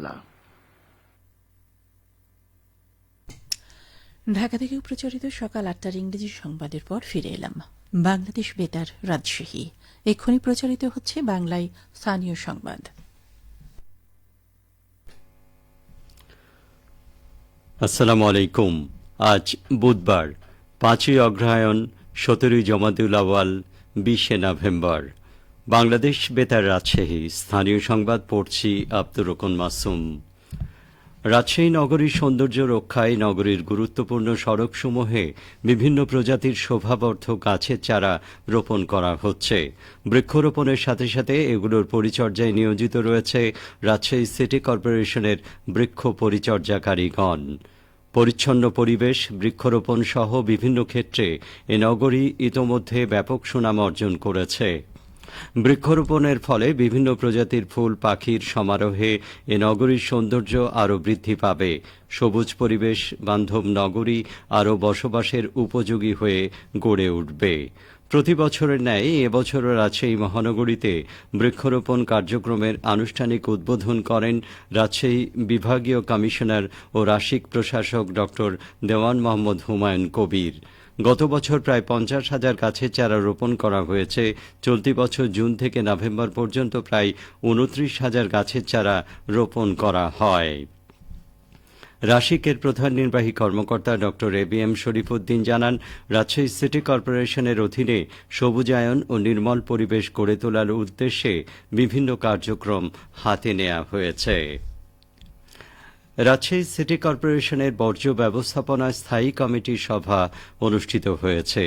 না। ঢাকা থেকে প্রচারিত সকাল আটটার ইংরেজি সংবাদের পর ফিরে এলাম। বাংলাদেশ বেতার রাজশাহী। এক্ষুনি প্রচারিত হচ্ছে বাংলায় স্থানীয় সংবাদ। আসসালামু আলাইকুম। আজ বুধবার পাঁচই অগ্রহায়ণ সতেরোই জমাদুল আওয়াল বিশে নভেম্বর। বাংলাদেশ বেতার রাজশাহী। স্থানীয় সংবাদ পড়ছি আব্দুর রকন মাসুম। রাজশাহী নগরীর সৌন্দর্য রক্ষায় নগরীর গুরুত্বপূর্ণ সড়কসমূহে বিভিন্ন প্রজাতির শোভাবর্ধক গাছের চারা রোপণ করা হচ্ছে। বৃক্ষরোপণের সাথে সাথে এগুলোর পরিচর্যায় নিয়োজিত রয়েছে রাজশাহী সিটি কর্পোরেশনের বৃক্ষ পরিচর্যাকারীগণ পরিচ্ছন্ন পরিবেশ, বৃক্ষরোপণ সহ বিভিন্ন ক্ষেত্রে এ নগরী ইতোমধ্যে ব্যাপক সুনাম অর্জন করেছে। বৃক্ষরোপণের ফলে বিভিন্ন প্রজাতির ফুল, পাখির সমারোহে এ নগরীর সৌন্দর্য আরও বৃদ্ধি পাবে। সবুজ পরিবেশ, বান্ধব নগরী আরও বসবাসের উপযোগী হয়ে গড়ে উঠবে। প্রতি বছরের ন্যায় এবছরও রাজশাহী মহানগরীতে বৃক্ষরোপণ কার্যক্রমের আনুষ্ঠানিক উদ্বোধন করেন রাজশাহী বিভাগীয় কমিশনার ও রাশিক প্রশাসক ড দেওয়ান মোহাম্মদ হুমায়ুন কবির। গত বছর প্রায় পঞ্চাশ হাজার গাছের চারা রোপণ করা হয়েছে। চলতি বছর জুন থেকে নভেম্বর পর্যন্ত প্রায় উনত্রিশ হাজার গাছের চারা রোপণ করা হয়। রাশিকের প্রধান নির্বাহী কর্মকর্তা ড এ বি এম শরীফুদ্দিন জানান, রাজশাহী সিটি কর্পোরেশনের অধীনে সবুজায়ন ও নির্মল পরিবেশ গড়ে তোলার উদ্দেশ্যে বিভিন্ন কার্যক্রম হাতে নেওয়া হয়েছে। রাজশাহী সিটি কর্পোরেশনের বর্জ্য ব্যবস্থাপনা স্থায়ী কমিটির সভা অনুষ্ঠিত হয়েছে।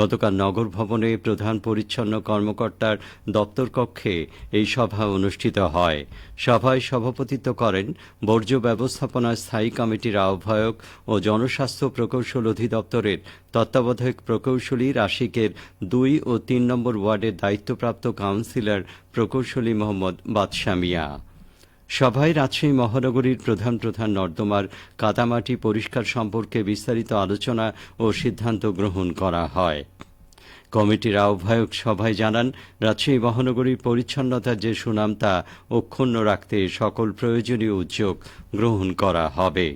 গতকাল নগর ভবনে প্রধান পরিচ্ছন্ন কর্মকর্তার দপ্তর কক্ষে এই সভা অনুষ্ঠিত হয়। সভায় সভাপতিত্ব করেন বর্জ্য ব্যবস্থাপনা স্থায়ী কমিটির আহ্বায়ক ও জনস্বাস্থ্য প্রকৌশল অধিদপ্তরের তত্ত্বাবধায়ক প্রকৌশলী রাশিকের দুই ও তিন নম্বর ওয়ার্ডের দায়িত্বপ্রাপ্ত কাউন্সিলর প্রকৌশলী মোহাম্মদ বাদশামিয়া। সভায় রাজশাহী মহানগরীর প্রধান প্রধান নর্দমার কাদামাটি পরিষ্কার সম্পর্কে বিস্তারিত আলোচনা ও সিদ্ধান্ত গ্রহণ করা হয়। কমিটির আহ্বায়ক সভায় জানান, রাজশাহী মহানগরীর পরিচ্ছন্নতার যে সুনাম তা অক্ষুণ্ণ রাখতে সকল প্রয়োজনীয় উদ্যোগ গ্রহণ করা হবে।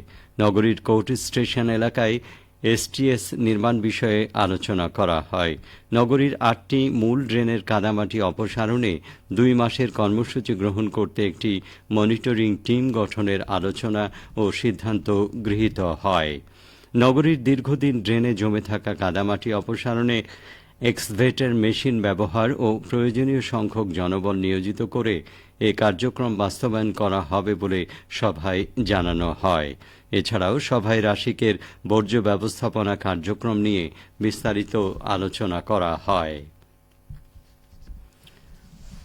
নগরীর কোর্ট স্টেশন এলাকায় এসটিএস নির্মাণ বিষয়ে আলোচনা করা হয়। নগরীর আটটি মূল ড্রেনের কাদামাটি অপসারণে দুই মাসের কর্মসূচি গ্রহণ করতে একটি মনিটরিং টিম গঠনের আলোচনা ও সিদ্ধান্ত গৃহীত হয়। নগরীর দীর্ঘদিন ড্রেনে জমে থাকা কাদামাটি অপসারণে এক্সভেটের মেশিন ব্যবহার ও প্রয়োজনীয় সংখ্যক জনবল নিয়োজিত করে এ কার্যক্রম বাস্তবায়ন করা হবে বলে সভায় জানানো হয়। এছাড়াও সভায় রাশিকের বর্জ্য ব্যবস্থাপনা কার্যক্রম নিয়ে বিস্তারিত আলোচনা করা হয়।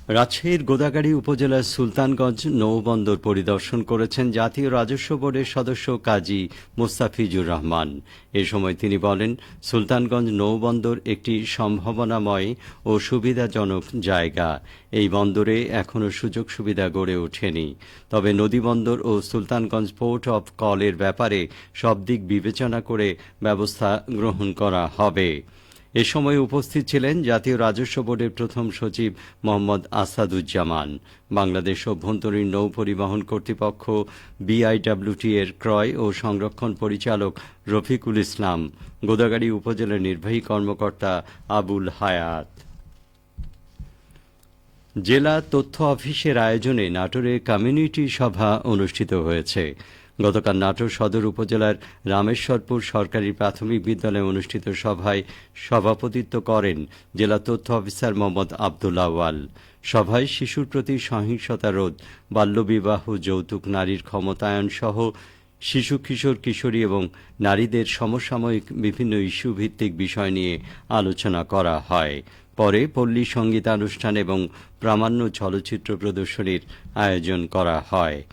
রাজশাহীর গোদাগাড়ি উপজেলার সুলতানগঞ্জ নৌবন্দর পরিদর্শন করেছেন জাতীয় রাজস্ব বোর্ডের সদস্য কাজী মোস্তাফিজুর রহমান। এ সময় তিনি বলেন, সুলতানগঞ্জ নৌবন্দর একটি সম্ভাবনাময় ও সুবিধাজনক জায়গা। এই বন্দরে এখনও সুযোগ সুবিধা গড়ে ওঠেনি। তবে নদীবন্দর ও সুলতানগঞ্জ পোর্ট অফ কলের ব্যাপারে সব দিক বিবেচনা করে ব্যবস্থা গ্রহণ করা হবে। এ সময় উপস্থিত ছিলেন জাতীয় রাজস্ব বোর্ডের প্রথম সচিব মোহাম্মদ আসাদুজ্জামান। বাংলাদেশ অভ্যন্তরীণ নৌ পরিবহন কর্তৃপক্ষ বিআইডব্লিউটি এর ক্রয় ও সংরক্ষণ পরিচালক রফিকুল ইসলাম। গোদাগাড়ি উপজেলার নির্বাহী কর্মকর্তা আবুল হায়াত। জেলা তথ্য অফিসের আয়োজনে নাটোরে কমিউনিটি সভা অনুষ্ঠিত হয়েছে। গতকাল নাটোর সদর উপজেলার রামেশ্বরপুর সরকারি প্রাথমিক বিদ্যালয়ে অনুষ্ঠিত সভায় সভাপতিত্ব করেন জেলা তথ্য অফিসার মোহাম্মদ আবদুল্লাহ ওয়াল সভায় শিশুর প্রতি সহিংসতা রোধ, বাল্যবিবাহ, যৌতুক, নারীর ক্ষমতায়ন সহ শিশু, কিশোর, কিশোরী এবং নারীদের সমসাময়িক বিভিন্ন ইস্যু ভিত্তিক বিষয় নিয়ে আলোচনা করা হয়। পরে পল্লী সঙ্গীতানুষ্ঠান এবং প্রামাণ্য চলচ্চিত্র প্রদর্শনীর আয়োজন করা হয়।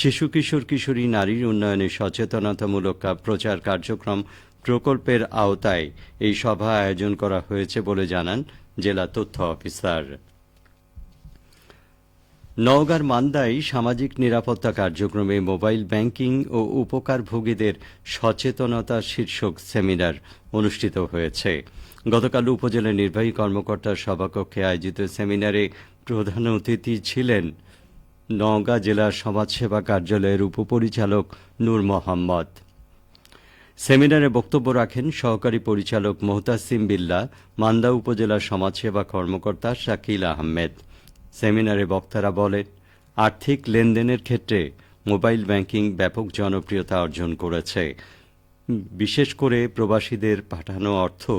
শিশু, কিশোর, কিশোরী, নারীর উন্নয়নে সচেতনতামূলক প্রচার কার্যক্রম প্রকল্পের আওতায় এই সভা আয়োজন করা হয়েছে বলে জানান জেলা তথ্য অফিসার। নওগাঁর মান্দায় সামাজিক নিরাপত্তা কার্যক্রমে মোবাইল ব্যাংকিং ও উপকারভোগীদের সচেতনতা শীর্ষক সেমিনার অনুষ্ঠিত হয়েছে। গতকাল উপজেলা নির্বাহী কর্মকর্তার সভাকক্ষে আয়োজিত সেমিনারে প্রধান অতিথি ছিলেন নওগাঁ জেলা সমাজসেবা কার্যালয়ের উপপরিচালক নূর মোহাম্মদ। সেমিনারে বক্তব্য রাখেন সহকারী পরিচালক মোহতাসিম বিল্লা, মান্দা উপজেলা সমাজসেবা কর্মকর্তা শাকিল আহমেদ। সেমিনারে বক্তারা বলেন, আর্থিক লেনদেনের ক্ষেত্রে মোবাইল ব্যাংকিং ব্যাপক জনপ্রিয়তা অর্জন করেছে। বিশেষ করে প্রবাসীদের পাঠানো অর্থ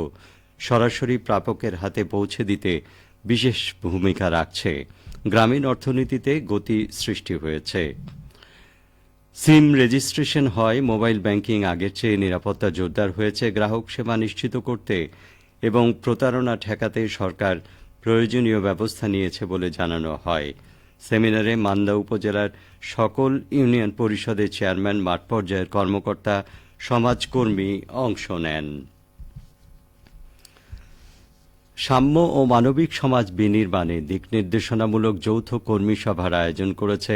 সরাসরি প্রাপকের হাতে পৌঁছে দিতে বিশেষ ভূমিকা রাখছে। গ্রামীণ অর্থনীতিতে গতি সৃষ্টি হয়েছে। সিম রেজিস্ট্রেশন হয়, মোবাইল ব্যাংকিং আগের চেয়ে নিরাপত্তা জোরদার হয়েছে, গ্রাহক সেবা নিশ্চিত করতে এবং প্রতারণা ঠেকাতে সরকার প্রয়োজনীয় ব্যবস্থা নিয়েছে বলে জানানো হয়। সেমিনারে মান্দা উপজেলার সকল ইউনিয়ন পরিষদের চেয়ারম্যান মাঠ পর্যায়ের কর্মকর্তা, সমাজকর্মী অংশ নেন। সাম্য ও মানবিক সমাজ বিনির্মাণে দিক নির্দেশনামূলক যৌথ কর্মী সভার আয়োজন করেছে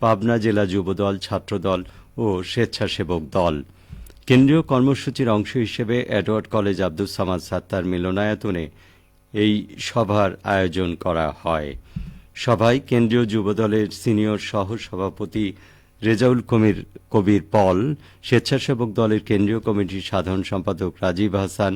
পাবনা জেলা যুবদল, ছাত্রদল ও স্বেচ্ছাসেবক দল। কেন্দ্রীয় কর্মসূচির অংশ হিসেবে এডওয়ার্ড কলেজ আব্দুল সামাদ সাত্তার মিলনায়তনে এই সভার আয়োজন করা হয়। সভায় কেন্দ্রীয় যুবদলের সিনিয়র সহ সভাপতি রেজাউল কমির কবির পল, স্বেচ্ছাসেবক দলের কেন্দ্রীয় কমিটির সাধারণ সম্পাদক রাজীব হাসান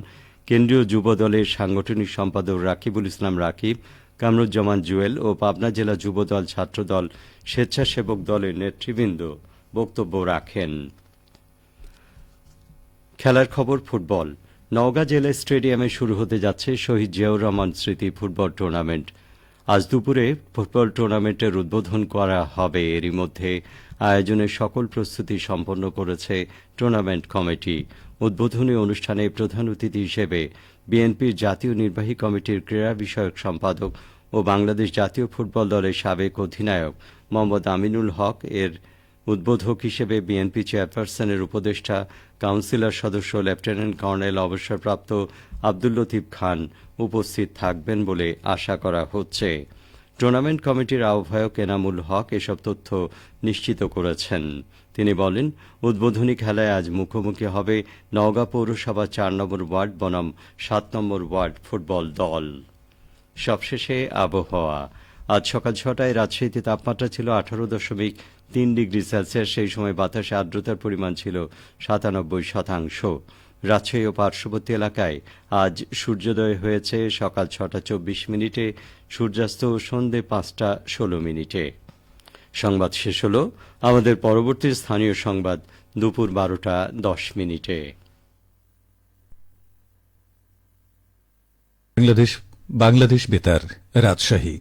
কেন্দ্রীয় যুব দলের সাংগঠনিক সম্পাদক রাকিবুল ইসলাম রাকিব, কামরুজ্জামান জুয়েল ও পাবনা জেলা যুবদল ছাত্রদল স্বেচ্ছাসেবক দলের নেতৃবৃন্দ বক্তব্য রাখেন। খেলার খবর ফুটবল। নওগাঁ জেলা স্টেডিয়ামে শুরু হতে যাচ্ছে শহীদ জিয়াউর রহমান স্মৃতি ফুটবল টুর্নামেন্ট। আজ দুপুরে ফুটবল টুর্নামেন্টের উদ্বোধন করা হবে। এরই মধ্যে আয়োজনের সকল প্রস্তুতি সম্পন্ন করেছে টুর্নামেন্ট কমিটি। উদ্বোধনী অনুষ্ঠানে প্রধান অতিথি হিসেবে বিএনপির জাতীয় নির্বাহী কমিটির ক্রীড়া বিষয়ক সম্পাদক ও বাংলাদেশ জাতীয় ফুটবল দলের সাবেক অধিনায়ক মোহাম্মদ আমিনুল হক এর উদ্বোধক হিসেবে বিএনপি চেয়ারপারসনের উপদেষ্টা, কাউন্সিলর সদস্য লেফটেন্যান্ট কর্নেল অবসরপ্রাপ্ত আব্দুল লতিফ খান উপস্থিত থাকবেন বলে আশা করা হচ্ছে। টুর্নামেন্ট কমিটির আহ্বায়ক এনামুল হক এসব তথ্য নিশ্চিত করেছেন। তিনি বলেন, উদ্বোধনী খেলায় আজ মুখোমুখি হবে নওগাঁ পৌরসভা চার নম্বর ওয়ার্ড, বনাম সাত নম্বর ওয়ার্ড ফুটবল দল। সবশেষে আবহাওয়া। আজ সকাল ছটায় রাজশাহীতে তাপমাত্রা ছিল আঠারো দশমিক তিন ডিগ্রি সেলসিয়াস, সেই সময় বাতাসে আর্দ্রতার পরিমাণ ছিল সাতানব্বই শতাংশ। রাজশাহী ও পার্শ্ববর্তী এলাকায় আজ সূর্যোদয় হয়েছে সকাল ছটা চব্বিশ মিনিটে, সূর্যাস্ত সন্ধে পাঁচটা ষোলো মিনিটে। সংবাদ শেষ হল আমাদের পরবর্তী স্থানীয় সংবাদ দুপুর বারোটা দশ মিনিটে। বাংলাদেশ বাংলাদেশ বেতার, রাজশাহী।